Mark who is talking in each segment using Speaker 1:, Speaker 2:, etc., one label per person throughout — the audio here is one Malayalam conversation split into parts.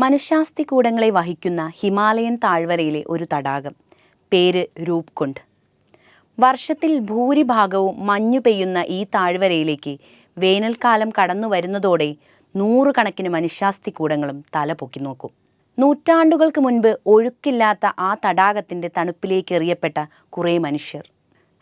Speaker 1: മനുഷ്യാസ്ഥികൂടങ്ങളെ വഹിക്കുന്ന ഹിമാലയൻ താഴ്വരയിലെ ഒരു തടാകം. പേര് രൂപ്കുണ്ട്. വർഷത്തിൽ ഭൂരിഭാഗവും മഞ്ഞു പെയ്യുന്ന ഈ താഴ്വരയിലേക്ക് വേനൽക്കാലം കടന്നു വരുന്നതോടെ നൂറുകണക്കിന് മനുഷ്യാസ്തി കൂടങ്ങളും തല പൊക്കി നോക്കും. നൂറ്റാണ്ടുകൾക്ക് മുൻപ് ഒഴുക്കില്ലാത്ത ആ തടാകത്തിന്റെ തണുപ്പിലേക്ക് എറിയപ്പെട്ട കുറേ മനുഷ്യർ.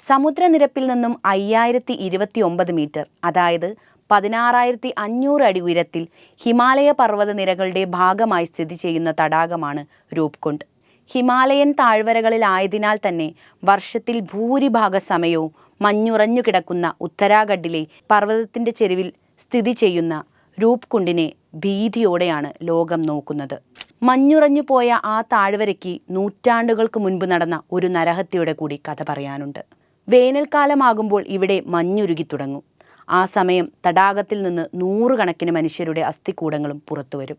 Speaker 1: സമുദ്രനിരപ്പിൽ നിന്നും അയ്യായിരത്തി ഇരുപത്തി ഒമ്പത് മീറ്റർ അതായത് പതിനാറായിരത്തി അഞ്ഞൂറ് അടി ഉയരത്തിൽ ഹിമാലയ പർവത നിരകളുടെ ഭാഗമായി സ്ഥിതി ചെയ്യുന്ന തടാകമാണ് രൂപ്കുണ്ട്. ഹിമാലയൻ താഴ്വരകളിലായതിനാൽ തന്നെ വർഷത്തിൽ ഭൂരിഭാഗ സമയവും മഞ്ഞുറഞ്ഞു കിടക്കുന്ന ഉത്തരാഖണ്ഡിലെ പർവതത്തിന്റെ ചെരുവിൽ സ്ഥിതി ചെയ്യുന്ന രൂപ്കുണ്ടിനെ ഭീതിയോടെയാണ് ലോകം നോക്കുന്നത്. മഞ്ഞുറഞ്ഞു പോയ ആ താഴ്വരയ്ക്ക് നൂറ്റാണ്ടുകൾക്ക് മുൻപ് നടന്ന ഒരു നരഹത്യയുടെ കൂടി കഥ പറയാനുണ്ട്. വേനൽക്കാലമാകുമ്പോൾ ഇവിടെ മഞ്ഞുരുകി തുടങ്ങും. ആ സമയം തടാകത്തിൽ നിന്ന് നൂറുകണക്കിന് മനുഷ്യരുടെ അസ്ഥികൂടങ്ങളും പുറത്തുവരും.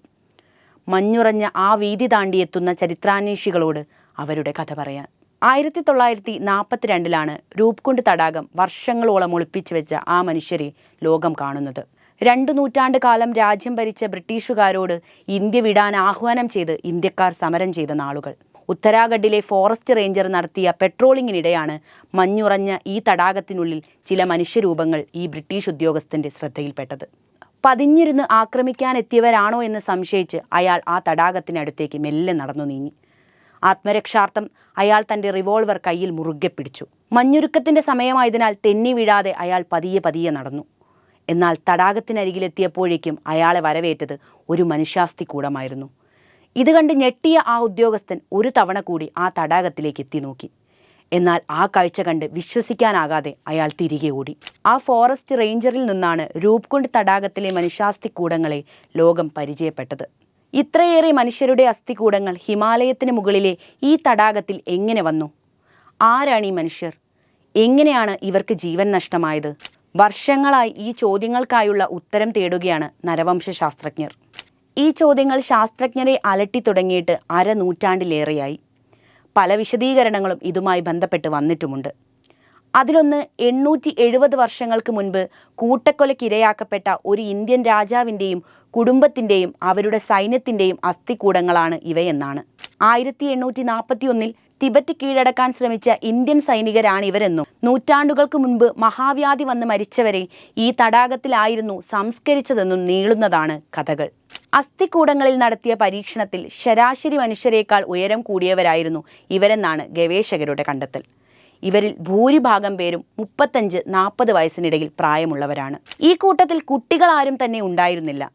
Speaker 1: മഞ്ഞുറഞ്ഞ ആ വീതി താണ്ടിയെത്തുന്ന ചരിത്രാന്വേഷികളോട് അവരുടെ കഥ പറയാൻ. ആയിരത്തി തൊള്ളായിരത്തി നാൽപ്പത്തിരണ്ടിലാണ് രൂപ്കുണ്ട് തടാകം വർഷങ്ങളോളം ഒളിപ്പിച്ചു വെച്ച ആ മനുഷ്യരെ ലോകം കാണുന്നത്. രണ്ടു നൂറ്റാണ്ട് കാലം രാജ്യം ഭരിച്ച ബ്രിട്ടീഷുകാരോട് ഇന്ത്യ വിടാൻ ആഹ്വാനം ചെയ്ത് ഇന്ത്യക്കാർ സമരം ചെയ്ത നാളുകൾ. ഉത്തരാഖണ്ഡിലെ ഫോറസ്റ്റ് റേഞ്ചർ നടത്തിയ പെട്രോളിങ്ങിനിടെയാണ് മഞ്ഞുറഞ്ഞ ഈ തടാകത്തിനുള്ളിൽ ചില മനുഷ്യരൂപങ്ങൾ ഈ ബ്രിട്ടീഷ് ഉദ്യോഗസ്ഥന്റെ ശ്രദ്ധയിൽപ്പെട്ടത്. പതിഞ്ഞിരുന്ന് ആക്രമിക്കാനെത്തിയവരാണോ എന്ന് സംശയിച്ച് അയാൾ ആ തടാകത്തിനടുത്തേക്ക് മെല്ലെ നടന്നു നീങ്ങി. ആത്മരക്ഷാർത്ഥം അയാൾ തന്റെ റിവോൾവർ കയ്യിൽ മുറുകെ പിടിച്ചു. മഞ്ഞുരുക്കത്തിന്റെ സമയമായതിനാൽ തെന്നി വീഴാതെ അയാൾ പതിയെ പതിയെ നടന്നു. എന്നാൽ തടാകത്തിനരികിലെത്തിയപ്പോഴേക്കും അയാളെ വരവേറ്റത് ഒരു മനുഷ്യാസ്തി കൂടമായിരുന്നു ഇത് കണ്ട് ഞെട്ടിയ ആ ഉദ്യോഗസ്ഥൻ ഒരു തവണ കൂടി ആ തടാകത്തിലേക്ക് എത്തി നോക്കി. എന്നാൽ ആ കാഴ്ച കണ്ട് വിശ്വസിക്കാനാകാതെ അയാൾ തിരികെ ഓടി. ആ ഫോറസ്റ്റ് റേഞ്ചറിൽ നിന്നാണ് രൂപ്കുണ്ട് തടാകത്തിലെ മനുഷ്യാസ്ഥികൂടങ്ങളെ ലോകം പരിചയപ്പെട്ടത്. ഇത്രയേറെ മനുഷ്യരുടെ അസ്ഥികൂടങ്ങൾ ഹിമാലയത്തിന് മുകളിലെ ഈ തടാകത്തിൽ എങ്ങനെ വന്നു? ആരാണ് ഈ മനുഷ്യർ? എങ്ങനെയാണ് ഇവർക്ക് ജീവൻ നഷ്ടമായത്? വർഷങ്ങളായി ഈ ചോദ്യങ്ങൾക്കായുള്ള ഉത്തരം തേടുകയാണ് നരവംശ ശാസ്ത്രജ്ഞർ ഈ ചോദ്യങ്ങൾ ശാസ്ത്രജ്ഞരെ അലട്ടി തുടങ്ങിയിട്ട് അരനൂറ്റാണ്ടിലേറെയായി പല വിശദീകരണങ്ങളും ഇതുമായി ബന്ധപ്പെട്ട് വന്നിട്ടുമുണ്ട്. അതിലൊന്ന് എണ്ണൂറ്റി എഴുപത് വർഷങ്ങൾക്ക് മുൻപ് കൂട്ടക്കൊലക്കിരയാക്കപ്പെട്ട ഒരു ഇന്ത്യൻ രാജാവിന്റെയും കുടുംബത്തിന്റെയും അവരുടെ സൈന്യത്തിന്റെയും അസ്ഥികൂടങ്ങളാണ് ഇവയെന്നാണ്. ആയിരത്തി എണ്ണൂറ്റി നാൽപ്പത്തി ഒന്നിൽ തിബറ്റ് കീഴടക്കാൻ ശ്രമിച്ച ഇന്ത്യൻ സൈനികരാണ് ഇവരെന്നും നൂറ്റാണ്ടുകൾക്ക് മുൻപ് മഹാവ്യാധി വന്ന് മരിച്ചവരെ ഈ തടാകത്തിലായിരുന്നു സംസ്കരിച്ചതെന്നും നീളുന്നതാണ് കഥകൾ. അസ്ഥികൂടങ്ങളിൽ നടത്തിയ പരീക്ഷണത്തിൽ ശരാശരി മനുഷ്യരെക്കാൾ ഉയരം കൂടിയവരായിരുന്നു ഇവരെന്നാണ് ഗവേഷകരുടെ കണ്ടെത്തൽ. ഇവരിൽ ഭൂരിഭാഗം പേരും മുപ്പത്തഞ്ച് നാൽപ്പത് വയസ്സിനിടയിൽ പ്രായമുള്ളവരാണ്. ഈ കൂട്ടത്തിൽ കുട്ടികളാരും തന്നെ ഉണ്ടായിരുന്നില്ല.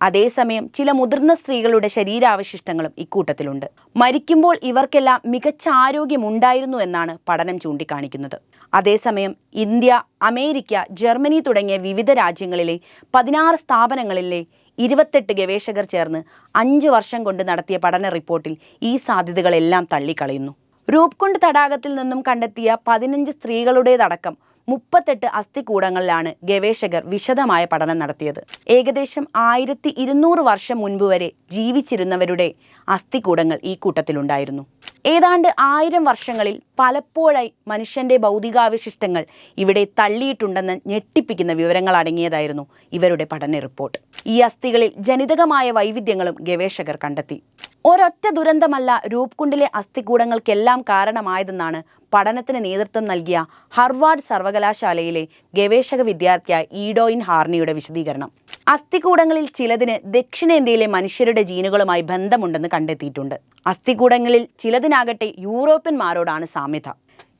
Speaker 1: അതേസമയം ചില മുതിർന്ന സ്ത്രീകളുടെ ശരീരാവശിഷ്ടങ്ങളും ഇക്കൂട്ടത്തിലുണ്ട്. മരിക്കുമ്പോൾ ഇവർക്കെല്ലാം മികച്ച ആരോഗ്യമുണ്ടായിരുന്നു എന്നാണ് പഠനം ചൂണ്ടിക്കാണിക്കുന്നത്. അതേസമയം ഇന്ത്യ അമേരിക്ക ജർമ്മനി തുടങ്ങിയ വിവിധ രാജ്യങ്ങളിലെ പതിനാറ് സ്ഥാപനങ്ങളിലെ ഇരുപത്തെട്ട് ഗവേഷകർ ചേർന്ന് അഞ്ച് വർഷം കൊണ്ട് നടത്തിയ പഠന റിപ്പോർട്ടിൽ ഈ സാധ്യതകളെല്ലാം തള്ളിക്കളയുന്നു. രൂപ്കുണ്ട് തടാകത്തിൽ നിന്നും കണ്ടെത്തിയ പതിനഞ്ച് സ്ത്രീകളുടേതടക്കം മുപ്പത്തെട്ട് അസ്ഥികൂടങ്ങളിലാണ് ഗവേഷകർ വിശദമായ പഠനം നടത്തിയത്. ഏകദേശം ആയിരത്തി ഇരുന്നൂറ് വർഷം മുൻപ് വരെ ജീവിച്ചിരുന്നവരുടെ അസ്ഥികൂടങ്ങൾ ഈ കൂട്ടത്തിലുണ്ടായിരുന്നു. ഏതാണ്ട് ആയിരം വർഷങ്ങളിൽ പലപ്പോഴായി മനുഷ്യന്റെ ഭൗതികാവശിഷ്ടങ്ങൾ ഇവിടെ തള്ളിയിട്ടുണ്ടെന്ന് ഞെട്ടിപ്പിക്കുന്ന വിവരങ്ങൾ അടങ്ങിയതായിരുന്നു ഇവരുടെ പഠന റിപ്പോർട്ട്. ഈ അസ്ഥികളിൽ ജനിതകമായ വൈവിധ്യങ്ങളും ഗവേഷകർ കണ്ടെത്തി. ഒരൊറ്റ ദുരന്തമല്ല രൂപ്കുണ്ടിലെ അസ്ഥികൂടങ്ങൾക്കെല്ലാം കാരണമായതെന്നാണ് പഠനത്തിന് നേതൃത്വം നൽകിയ ഹർവാർഡ് സർവകലാശാലയിലെ ഗവേഷക വിദ്യാർത്ഥിയായ ഈഡോയിൻ ഹാർണിയുടെ വിശദീകരണം. അസ്ഥികൂടങ്ങളിൽ ചിലതിന് ദക്ഷിണേന്ത്യയിലെ മനുഷ്യരുടെ ജീനുകളുമായി ബന്ധമുണ്ടെന്ന് കണ്ടെത്തിയിട്ടുണ്ട്. അസ്ഥികൂടങ്ങളിൽ ചിലതിനാകട്ടെ യൂറോപ്യന്മാരോടാണ് സാമ്യത.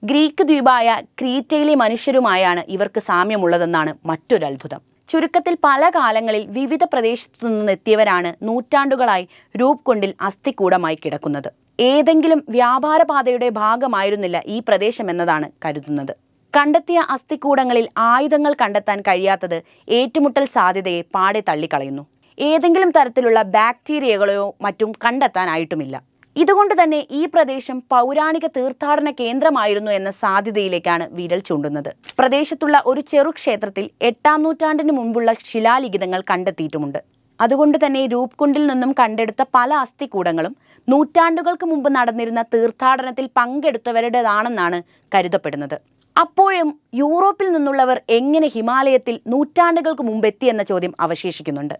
Speaker 1: ഗ്രീക്ക് ദ്വീപായ ക്രീറ്റയിലെ മനുഷ്യരുമായാണ് ഇവർക്ക് സാമ്യമുള്ളതെന്നാണ് മറ്റൊരു അത്ഭുതം. ചുരുക്കത്തിൽ പല കാലങ്ങളിൽ വിവിധ പ്രദേശത്തു നിന്നെത്തിയവരാണ് നൂറ്റാണ്ടുകളായി രൂപ്കൊണ്ടിൽ അസ്ഥികൂടമായി കിടക്കുന്നത്. ഏതെങ്കിലും വ്യാപാരപാതയുടെ ഭാഗമായിരുന്നില്ല ഈ പ്രദേശം എന്നതാണ് കരുതുന്നത്. കണ്ടെത്തിയ അസ്ഥികൂടങ്ങളിൽ ആയുധങ്ങൾ കണ്ടെത്താൻ കഴിയാത്തത് ഏറ്റുമുട്ടൽ സാധ്യതയെ പാടെ തള്ളിക്കളയുന്നു. ഏതെങ്കിലും തരത്തിലുള്ള ബാക്ടീരിയകളെയോ മറ്റും കണ്ടെത്താനായിട്ടുമില്ല. ഇതുകൊണ്ട് തന്നെ ഈ പ്രദേശം പൗരാണിക തീർത്ഥാടന കേന്ദ്രമായിരുന്നു എന്ന സാധ്യതയിലേക്കാണ് വിരൽ ചൂണ്ടുന്നത്. പ്രദേശത്തുള്ള ഒരു ചെറു ക്ഷേത്രത്തിൽ എട്ടാം നൂറ്റാണ്ടിന് മുമ്പുള്ള ശിലാലിഖിതങ്ങൾ കണ്ടെത്തിയിട്ടുമുണ്ട്. അതുകൊണ്ട് തന്നെ രൂപ്കുണ്ടിൽ നിന്നും കണ്ടെടുത്ത പല അസ്ഥികൂടങ്ങളും നൂറ്റാണ്ടുകൾക്ക് മുമ്പ് നടന്നിരുന്ന തീർത്ഥാടനത്തിൽ പങ്കെടുത്തവരുടേതാണെന്നാണ് കരുതപ്പെടുന്നത്. അപ്പോഴും യൂറോപ്പിൽ നിന്നുള്ളവർ എങ്ങനെ ഹിമാലയത്തിൽ നൂറ്റാണ്ടുകൾക്ക് മുമ്പ് എന്ന ചോദ്യം അവശേഷിക്കുന്നുണ്ട്.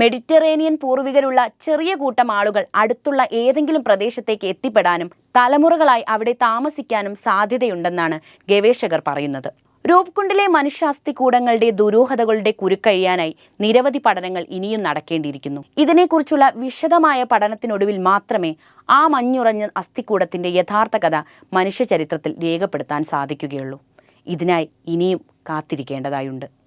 Speaker 1: മെഡിറ്ററേനിയൻ പൂർവികരുള്ള ചെറിയ കൂട്ടം ആളുകൾ അടുത്തുള്ള ഏതെങ്കിലും പ്രദേശത്തേക്ക് എത്തിപ്പെടാനും തലമുറകളായി അവിടെ താമസിക്കാനും സാധ്യതയുണ്ടെന്നാണ് ഗവേഷകർ പറയുന്നത്. രൂപ്കുണ്ടിലെ മനുഷ്യാസ്തികൂടങ്ങളുടെ ദുരൂഹതകളുടെ കുരുക്കഴിയാനായി നിരവധി പഠനങ്ങൾ ഇനിയും നടക്കേണ്ടിയിരിക്കുന്നു. ഇതിനെക്കുറിച്ചുള്ള വിശദമായ പഠനത്തിനൊടുവിൽ മാത്രമേ ആ മഞ്ഞുറഞ്ഞ അസ്ഥിക്കൂടത്തിന്റെ യഥാർത്ഥ കഥ മനുഷ്യചരിത്രത്തിൽ രേഖപ്പെടുത്താൻ സാധിക്കുകയുള്ളൂ. ഇതിനായി ഇനിയും കാത്തിരിക്കേണ്ടതായുണ്ട്.